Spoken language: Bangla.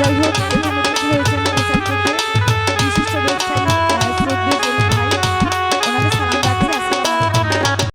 যাই হোক